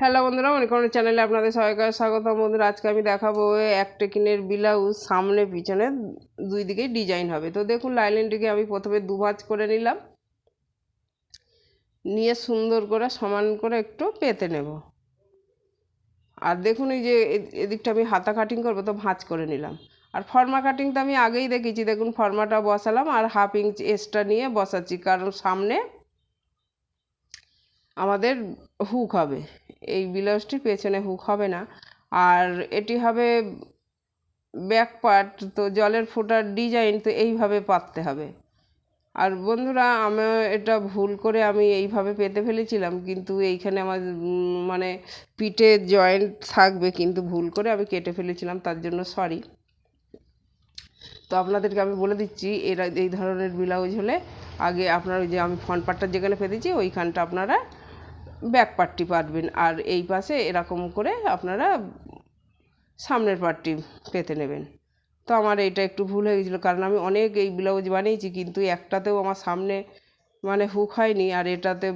Hello বন্ধুরা মনিকরণ চ্যানেলে আপনাদের সবাইকে স্বাগত বন্ধুরা, আজকে আমি দেখাবো এক টেকিনের ব্লাউজ সামনে, পিছনে, দুই দিকেই ডিজাইন হবে। তো দেখুন লাইলিনটিকে আমি প্রথমে দুভাজ করে নিলাম। নিয়ে সুন্দর করে, সমান করে একটু পেতে নেব। আর দেখুন, এই যে এদিকটা আমি হাতা কাটিং করব, তো ভাঁজ করে নিলাম। আর ফর্মা কাটিং তো আমি আগেই দেখেছি। দেখুন ফর্মাটা বসালাম আর হাফ ইঞ্চ এক্সট্রা নিয়ে বসাচ্ছি। কারণ সামনে আমাদের হুক হবে। এই ব্লাউজটির পেছনে হুক, হবে না। আর এটি হবে ব্যাক পার্ট তো জলের ফোটার ডিজাইন তো এইভাবে পাততে হবে। আর বন্ধুরা, আমি এটা ভুল করে আমি এইভাবে পেতে ফেলেছিলাম, কিন্তু এইখানে আমার মানে পিঠে জয়েন্ট থাকবে, কিন্তু ভুল করে আমি কেটে ফেলেছিলাম, তার জন্য সরি তো আপনাদেরকে আমি বলে দিচ্ছি, এরা, এই ধরনের ব্লাউজ হলে আগে আপনার ওই যে আমি ফ্রন্ট পার্টটা যেখানে পেতেছি, ওইখানটা আপনারা ব্যাক পার্টটি পারবেন। আর এই পাশে এরকম করে আপনারা সামনের পার্টটি পেতে নেবেন। তো আমার এটা একটু ভুল হয়ে গেছিল, কারণ আমি অনেক এই ব্লাউজ বানিয়েছি, কিন্তু একটাতেও আমার সামনে মানে হুক হয়নি, আর এটাতে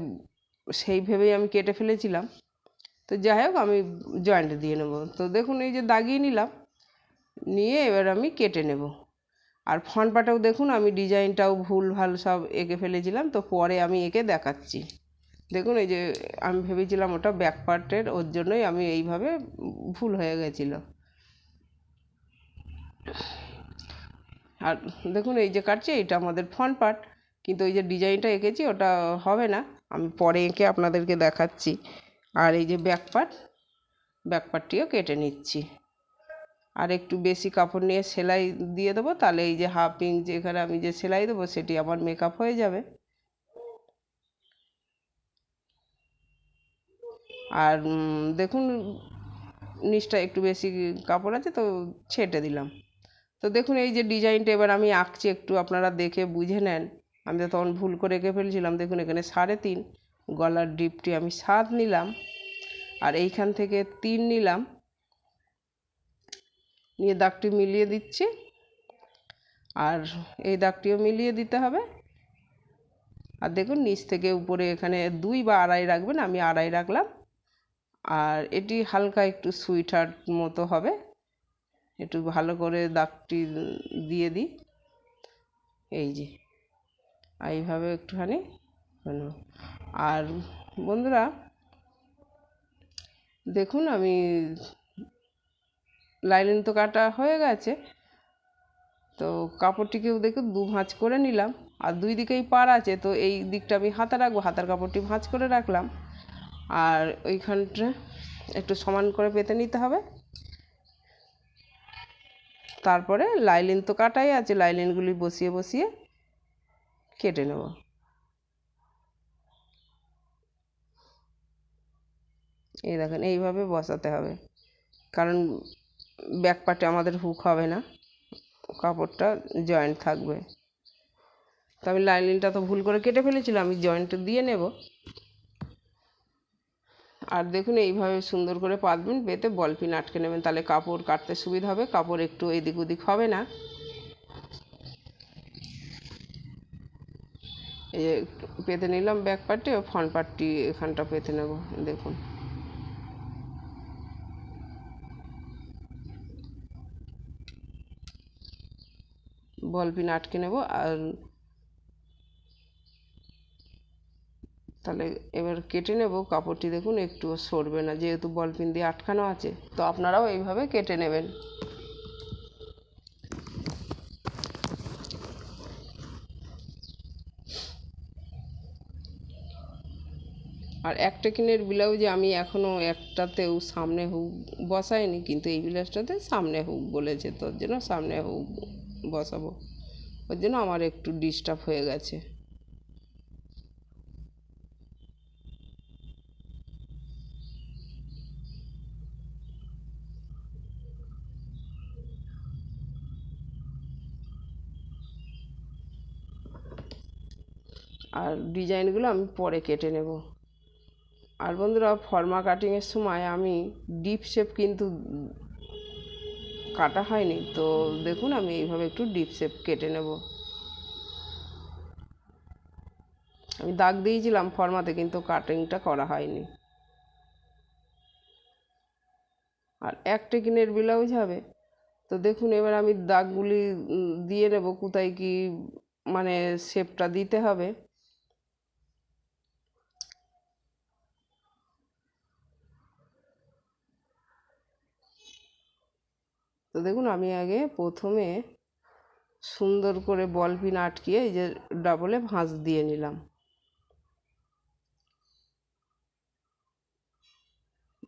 সেই ভেবেই আমি কেটে ফেলেছিলাম। তো যাই হোক, আমি জয়েন্ট দিয়ে নেব। তো দেখুন, এই যে দাগিয়ে নিলাম, নিয়ে এবার আমি কেটে নেব। আর পার্টেও দেখুন, আমি ডিজাইনটাও ভুল ভালো সব এঁকে ফেলেছিলাম, তো পরে আমি এঁকে দেখাচ্ছি। দেখুন, এই যে আমি ভেবেছিলাম ওটা ব্যাক পার্টের ওর জন্যই আমি এইভাবে ভুল হয়ে গেছিল। আর দেখুন, এই যে কাটছে, এটা আমাদের ফ্রন্ট পার্ট কিন্তু ওই যে ডিজাইনটা এঁকেছি, ওটা হবে না। আমি পরে এঁকে আপনাদেরকে দেখাচ্ছি। আর এই যে ব্যাক পার্ট ব্যাক পার্টটিও কেটে নিচ্ছি। আর একটু বেশি কাপড় নিয়ে সেলাই দিয়ে দেবো, তাহলে এই যে হাফ ইঞ্চ যেখানে আমি যে সেলাই দেবো, সেটি আমার মেকআপ হয়ে যাবে। আর দেখুন, নিচটা একটু বেশি কাপড় আছে তো ছেটে দিলাম। তো দেখুন, এই যে ডিজাইনটা এবার আমি আঁকছি, একটু আপনারা দেখে বুঝে নেন। আমি তো তখন ভুল করে এঁকে ফেলছিলাম। দেখুন, এখানে সাড়ে তিন, গলার ডিপটি আমি সাত নিলাম আর এইখান থেকে তিন নিলাম। নিয়ে দাগটি মিলিয়ে দিচ্ছি আর এই দাগটিও মিলিয়ে দিতে হবে। আর দেখুন, নিচ থেকে উপরে এখানে দুই বা আড়াই রাখবেন, আমি আড়াই রাখলাম। আর এটি হালকা একটু সুইটার মতো হবে। একটু ভালো করে দাগটি দিয়ে দিই। এই যে এইভাবে একটুখানি আর বন্ধুরা, দেখুন আমি লাইলিন তো কাটা হয়ে গেছে। তো কাপড়টিকেও দেখুন দু ভাঁজ করে নিলাম। আর দুই দিকেই পার আছে, তো এই দিকটা আমি হাতা রাখব। হাতার কাপড়টি ভাঁজ করে রাখলাম। আর ওইখানটা একটু সমান করে পেতে নিতে হবে। তারপরে লাইলিন তো কাটাই আছে লাইলিনগুলি বসিয়ে বসিয়ে কেটে নেব। এই দেখেন, এইভাবে বসাতে হবে। কারণ ব্যাক পার্টে আমাদের হুক হবে না, কাপড়টা জয়েন্ট থাকবে। তো আমি লাইলিনটা তো ভুল করে কেটে ফেলেছিলাম, আমি জয়েন্ট দিয়ে নেব। আর দেখুন, এইভাবে সুন্দর করে পাতবেন পেতে বল পিন আটকে নেবেন। তাহলে কাপড় কাটতে সুবিধা হবে, কাপড় একটু এদিক ওদিক হবে না। এই পেতে নিলাম ব্যাক পার্টটি ও ফ্রন্ট পার্টটি এখানটা পেতে নেব, দেখুন। বল পিন আটকে নেব, আর তাহলে এবার কেটে নেব কাপড়টি। দেখুন, একটুও সরবে না, যেহেতু বল পিন দিয়ে আটকানো আছে, তো আপনারাও এইভাবে কেটে নেবেন। আর একটা কিনের ব্লাউজে আমি এখনও একটাতেও সামনে হুক বসাইনি, কিন্তু এই ব্লাউজটাতে সামনে হুক বলেছে তোর জন্য সামনে হুক বসাবো। ওর জন্য আমার একটু ডিস্টার্ব হয়ে গেছে। আর ডিজাইনগুলো আমি পরে কেটে নেব। আর বন্ধুরা, ফর্মা কাটিংয়ের সময় আমি ডিপ শেপ কিন্তু কাটা হয়নি, তো দেখুন আমি এইভাবে একটু ডিপ শেপ কেটে নেব। আমি দাগ দিয়েছিলাম ফর্মাতে, কিন্তু কাটিংটা করা হয়নি। আর এক টেকিনের ব্লাউজ হবে, তো দেখুন এবার আমি দাগগুলি দিয়ে নেব, কোথায় কি মানে শেপটা দিতে হবে। তো দেখুন, আমি আগে প্রথমে সুন্দর করে বল পিন আটকিয়ে এই যে ডাবলে ভাঁজ দিয়ে নিলাম।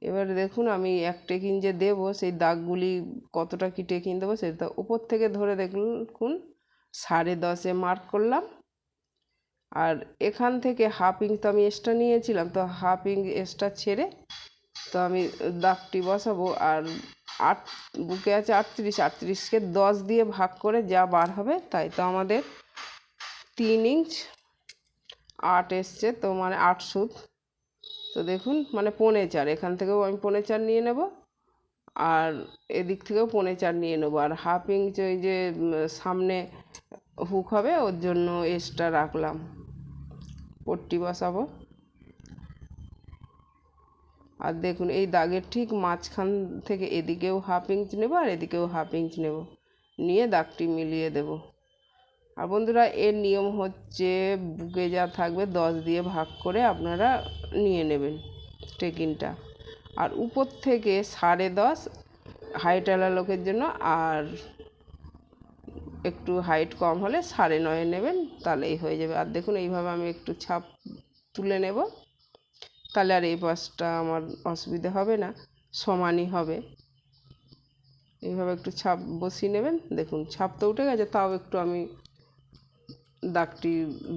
এবার দেখুন, আমি এক টেকিন যে দেব, সেই দাগগুলি কতটা কি টেকিন দেবো, সেটা উপর থেকে ধরে দেখুন, সাড়ে দশে মার্ক করলাম। আর এখান থেকে হাফ ইঞ্চ তো আমি এক্সট্রা নিয়েছিলাম, তো হাফ ইঞ্চ এক্সট্রা ছেড়ে তো আমি দাগটি বসাবো। আর আট, বুকে আছে আটত্রিশ। আটত্রিশকে দশ দিয়ে ভাগ করে যা বার হবে, তাই তো আমাদের তিন ইঞ্চ আট এসছে। তো মানে আট সুত। তো দেখুন মানে পৌনে চার। এখান থেকেও আমি পৌনে চার নিয়ে নেব, আর এদিক থেকেও পৌনে চার নিয়ে নেব। আর হাফ ইঞ্চ ওই যে সামনে হুক হবে, ওর জন্য এক্সট্রা রাখলাম। পট্টি বসাবো। আর দেখুন, এই দাগের ঠিক মাঝখান থেকে এদিকেও হাফ ইঞ্চ নেব আর এদিকেও হাফ ইঞ্চ নেব। নিয়ে দাগটি মিলিয়ে দেব। আর বন্ধুরা, এর নিয়ম হচ্ছে বুকে যা থাকবে দশ দিয়ে ভাগ করে আপনারা নিয়ে নেবেন টেকিনটা। আর উপর থেকে সাড়ে দশ হাইটওয়ালা লোকের জন্য আর একটু হাইট কম হলে সাড়ে নয় নেবেন, তাহলেই হয়ে যাবে। আর দেখুন, এইভাবে আমি একটু ছাপ তুলে নেব। তাহলে আর এই পাশটা আমার অসুবিধা হবে না, সমানই হবে। এইভাবে একটু ছাপ বসিয়ে নেবেন, দেখুন ছাপ তো উঠে গেছে, তাও একটু আমি দাগটি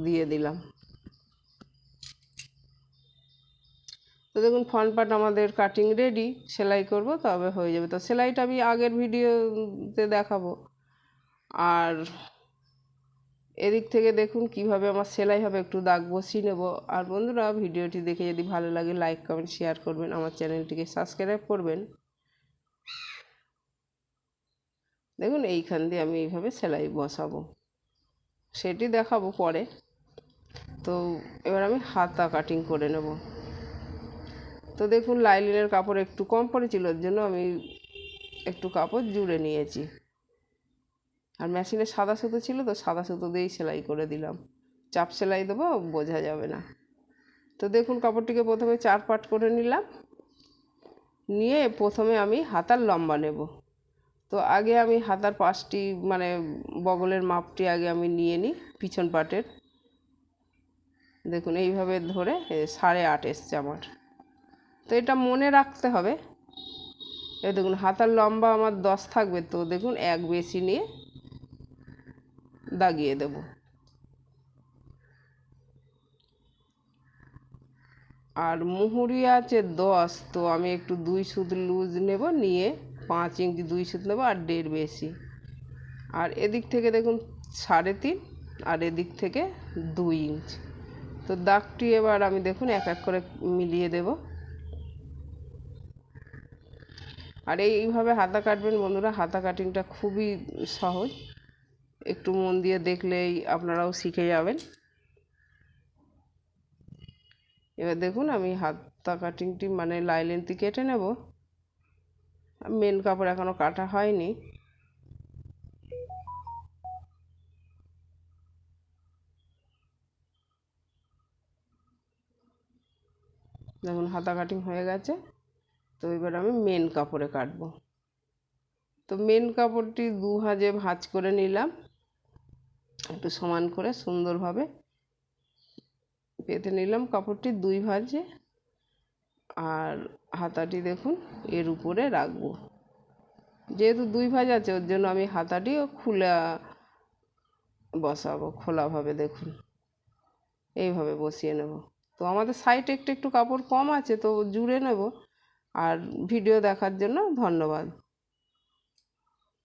দিয়ে দিলাম। তো দেখুন ফ্রন্ট পার্ট আমাদের কাটিং রেডি সেলাই করব, তবে হয়ে যাবে। তো সেলাইটা আমি আগের ভিডিওতে দেখাবো। আর এদিক থেকে দেখুন কীভাবে আমার সেলাই হবে, একটু দাগ বসিয়ে নেব। আর বন্ধুরা, ভিডিওটি দেখে যদি ভালো লাগে লাইক কমেন্ট শেয়ার করবেন, আমার চ্যানেলটিকে সাবস্ক্রাইব করবেন। দেখুন, এইখান দিয়ে আমি এইভাবে সেলাই বসাবো। সেটি দেখাবো পরে। তো এবার আমি হাতা কাটিং করে নেব। তো দেখুন, লাইলিনের কাপড় একটু কম পড়েছিল জন্য আমি একটু কাপড় জুড়ে নিয়েছি। আর মেশিনে সাদা সুতো ছিল তো সাদা সুতো দিয়েই সেলাই করে দিলাম। চাপ সেলাই দেবো, বোঝা যাবে না। তো দেখুন কাপড়টিকে প্রথমে চার পাট করে নিলাম। নিয়ে প্রথমে আমি হাতার লম্বা নেব। তো আগে আমি হাতার পাশটি মানে বগলের মাপটি আগে আমি নিয়ে নিই পিছন পাটের। দেখুন এইভাবে ধরে সাড়ে আট এসছে আমার। তো এটা মনে রাখতে হবে। এই দেখুন হাতার লম্বা আমার দশ থাকবে, তো দেখুন এক বেশি নিয়ে দাগিয়ে দেব। আর মুহুরি আছে দশ, তো আমি একটু দুই সুদ লুজ নেব, নিয়ে পাঁচ ইঞ্চি দুই সুদ নেব আর দেড় বেশি। আর এদিক থেকে দেখুন সাড়ে তিন, আর এদিক থেকে দুই ইঞ্চ। তো দাগটি এবার আমি দেখুন এক এক করে মিলিয়ে দেব। আর এইভাবে হাতা কাটবেন বন্ধুরা, হাতা কাটিংটা খুবই সহজ। একটু মন দিয়ে দেখলেই আপনারাও শিখে যাবেন। এবার দেখুন, আমি হাতা কাটিংটি মানে লাই লেন্থি কেটে নেব। মেন কাপড় এখনও কাটা হয়নি। দেখুন, হাতা কাটিং হয়ে গেছে। তো এবার আমি মেন কাপড়ে কাটবো। তো মেন কাপড়টি দু হাজে ভাঁজ করে নিলাম। একটু সমান করে সুন্দরভাবে পেতে নিলাম কাপড়টি দুই ভাঁজে। আর হাতাটি দেখুন, এর উপরে রাখব। যেহেতু দুই ভাঁজ আছে, ওর জন্য আমি হাতাটিও খুলে বসাবো খোলাভাবে, দেখুন। এইভাবে বসিয়ে নেব। তো আমাদের সাইডে একটু একটু কাপড় কম আছে, তো জুড়ে নেব। আর ভিডিও দেখার জন্য ধন্যবাদ।